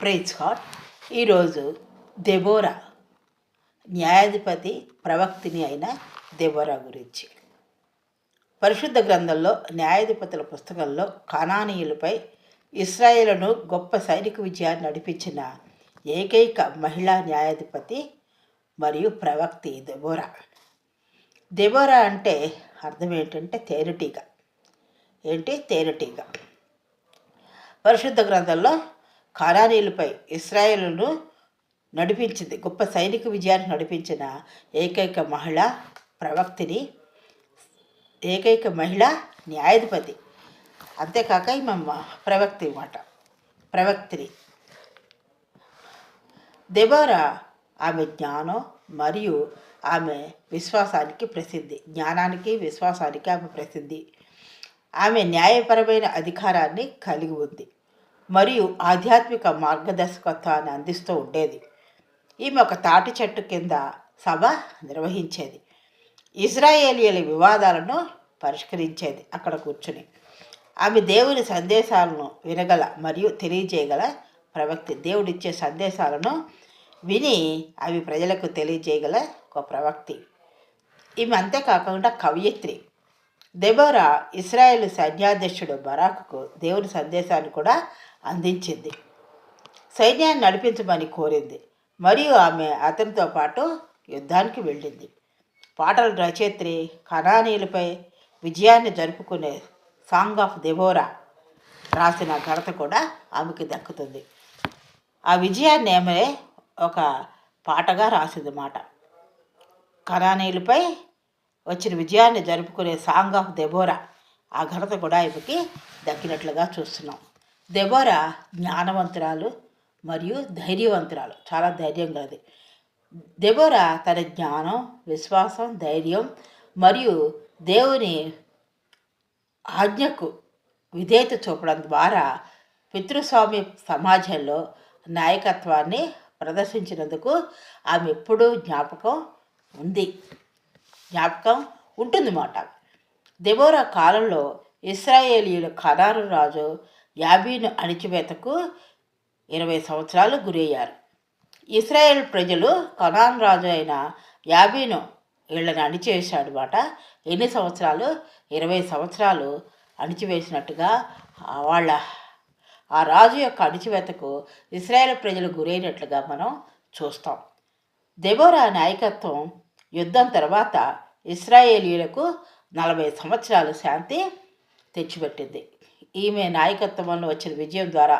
Praise hot ఈరోజు Deborah న్యాయాధిపతి ప్రవక్తిని అయిన దెబోరా గురించి. పరిశుద్ధ గ్రంథంలో న్యాయాధిపతుల పుస్తకంలో కానానీయులపై ఇస్రాయేలును గొప్ప సైనిక విజయాన్ని నడిపించిన ఏకైక మహిళా న్యాయాధిపతి మరియు ప్రవక్తి దెబోరా. దెబోరా అంటే అర్థం ఏంటంటే తేనెటీగ. ఏంటి? తేనెటీగ. పరిశుద్ధ గ్రంథంలో కానానీయులపై ఇస్రాయేలును నడిపించింది. గొప్ప సైనిక విజయాన్ని నడిపించిన ఏకైక మహిళ ప్రవక్తిని ఏకైక మహిళ న్యాయాధిపతి. అంతేకాక ఈమె ప్రవక్తి మాట ప్రవక్తిని. దెబోరా ఆమె జ్ఞానం మరియు ఆమె విశ్వాసానికి ప్రసిద్ధి. జ్ఞానానికి విశ్వాసానికి ఆమె ప్రసిద్ధి. ఆమె న్యాయపరమైన అధికారాన్ని కలిగి ఉంది. మరియు ఆధ్యాత్మిక మార్గదర్శకత్వాన్ని అందిస్తూ ఉండేది. ఈమె ఒక తాటి చెట్టు కింద సభ నిర్వహించేది. ఇజ్రాయేలియల వివాదాలను పరిష్కరించేది అక్కడ కూర్చుని. ఆమె దేవుని సందేశాలను వినగల మరియు తెలియజేయగల ప్రవక్తి దేవుడిచ్చే సందేశాలను విని అవి ప్రజలకు తెలియజేయగల ఒక ప్రవక్తి. ఈమె అంతేకాకుండా కవయిత్రి. దెబోరా ఇస్రాయేల్ సైన్యాధ్యక్షుడు బరాకుకు దేవుని సందేశాన్ని కూడా అందించింది. సైన్యాన్ని నడిపించమని కోరింది. మరియు ఆమె అతనితో పాటు యుద్ధానికి వెళ్ళింది. పాటల రచయిత్రి కణానీలపై విజయాన్ని జరుపుకునే సాంగ్ ఆఫ్ దెబోరా రాసిన ఘనత కూడా ఆమెకి దక్కుతుంది. ఆ విజయాన్ని ఆమె ఒక పాటగా రాసింది మాట. కణానీలపై వచ్చిన విజయాన్ని జరుపుకునే సాంగ్ ఆఫ్ దెబోరా ఆ ఘనత కూడా ఆమెకి దక్కినట్లుగా చూస్తున్నాం. దెబోరా జ్ఞానవంతురాలు మరియు ధైర్యవంతురాలు. చాలా ధైర్యం కలది దెబోరా తన జ్ఞానం విశ్వాసం ధైర్యం మరియు దేవుని ఆజ్ఞకు విధేయత చూపడం ద్వారా పితృస్వామి సమాజంలో నాయకత్వాన్ని ప్రదర్శించినందుకు ఆమె ఎప్పుడూ జ్ఞాపకం ఉంది. జ్ఞాపకం ఉంటుందన్నమాట. దెబోరా కాలంలో ఇస్రాయేలీయుల ఖరారు రాజు యాబీను అణిచివేతకు ఇరవై సంవత్సరాలు గురయ్యారు. ఇస్రాయేల్ ప్రజలు కనాన్ రాజు అయిన యాబీను వీళ్ళని అణిచివేశాడు మాట. ఎన్ని సంవత్సరాలు? ఇరవై సంవత్సరాలు అణిచివేసినట్టుగా వాళ్ళ ఆ రాజు యొక్క అణిచివేతకు ఇస్రాయేల్ ప్రజలు గురైనట్లుగా మనం చూస్తాం. దెబోరా నాయకత్వం యుద్ధం తర్వాత ఇస్రాయేలీయులకు నలభై సంవత్సరాలు శాంతి తెచ్చిపెట్టింది. ఈమె నాయకత్వంలో వచ్చిన విజయం ద్వారా